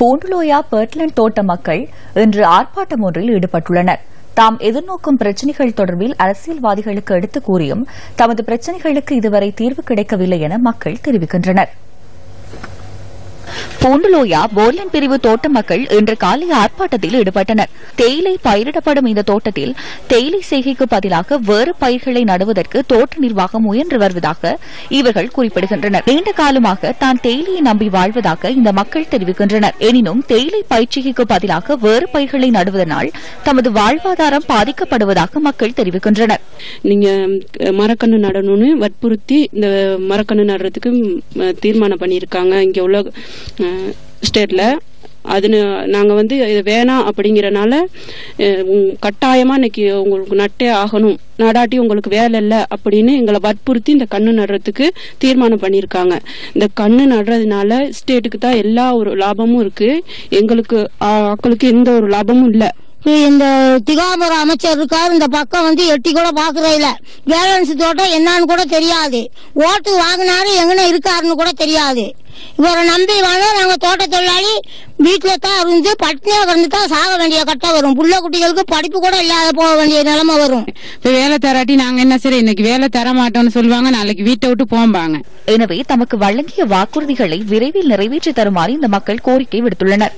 பூண்டுலோயா பெர்ட்லண்ட் தோட்ட மக்கள் இன்று ஆர்ப்பாட்டம் ஒன்றில் ஈடுபட்டுள்ளனர். தாம் எதிர்நோக்கும் பிரச்சினைகள் தொடர்பில் அரசியல்வாதிகளுக்கு எடுத்துக் கூறியும் தமது பிரச்சினைகளுக்கு இதுவரை தீர்வு கிடைக்கவில்லை என மக்கள் தெரிவிக்கின்றனர். பூண்டுலோயா போர்லன் பிரிவு தோட்ட மக்கள் இன்று காலை ஆர்ப்பாட்டத்தில் ஈடுபட்டனர். தேயிலை பயிரிடப்படும் இந்த தோட்டத்தில் தேயிலை செய்கைக்கு பதிலாக வேறு பயிர்களை நடுவதற்கு தோட்ட நிர்வாகம் முயன்று வருவதாக இவர்கள் குறிப்பிடுகின்றனர். நீண்ட காலமாக தான் தேயிலையை நம்பி வாழ்வதாக இந்த மக்கள் தெரிவிக்கின்றனர். எனினும் தேயிலை பயிற்சிகைக்கு பதிலாக வேறு பயிர்களை நடுவதனால் தமது வாழ்வாதாரம் பாதிக்கப்படுவதாக மக்கள் தெரிவிக்கின்றனர். நீங்க மரக்கண்ணு நடணும்னு வற்புறுத்தி இந்த மரக்கண்ணு நடுறதுக்கு தீர்மானம் பண்ணியிருக்காங்க. இங்க உள்ள ஸ்டேட்டில் ஸ்டேட்ல அது நாங்க வந்து இது வேணாம் அப்படிங்கறனால கட்டாயமாக கட்டாயமா இன்னைக்கு உங்களுக்கு நட்டே ஆகணும். நடாட்டி உங்களுக்கு வேலை இல்லை அப்படின்னு எங்களை வற்புறுத்தி இந்த கண்ணு நடுறதுக்கு தீர்மானம் பண்ணியிருக்காங்க. இந்த கண்ணு நடுறதுனால ஸ்டேட்டுக்கு தான் எல்லா ஒரு லாபமும் இருக்கு. எங்களுக்கு மக்களுக்கு எந்த ஒரு லாபமும் இல்லை. இந்த திகாமர அமைச்சர் இருக்காரு இந்த பக்கம் வந்து எட்டி கூட பாக்குறே இல்ல வேலன்ஸ் தோட்டம் என்னன்னு கூட தெரியாது. ஓட்டு வாங்கினாரு எங்கன இருக்காருன்னு கூட தெரியாது. இவரை நம்பி வாங்க நாங்க தோட்ட தொழிலாளி வீட்டுல தான் இருந்து பட்டினியா கிடந்து தான் சாக வேண்டிய கட்டம் வரும். புள்ள குட்டிகளுக்கு படிப்பு கூட இல்லாத போக வேண்டிய நிலைமை வரும். இப்ப வேலை தராட்டி நாங்க என்ன சரி இன்னைக்கு வேலை தர மாட்டோம்னு சொல்லுவாங்க நாளைக்கு வீட்டை விட்டு போம்பாங்க. எனவே தமக்கு வழங்கிய வாக்குறுதிகளை விரைவில் நிறைவேற்றி தருமாறு இந்த மக்கள் கோரிக்கை விடுத்துள்ளனர்.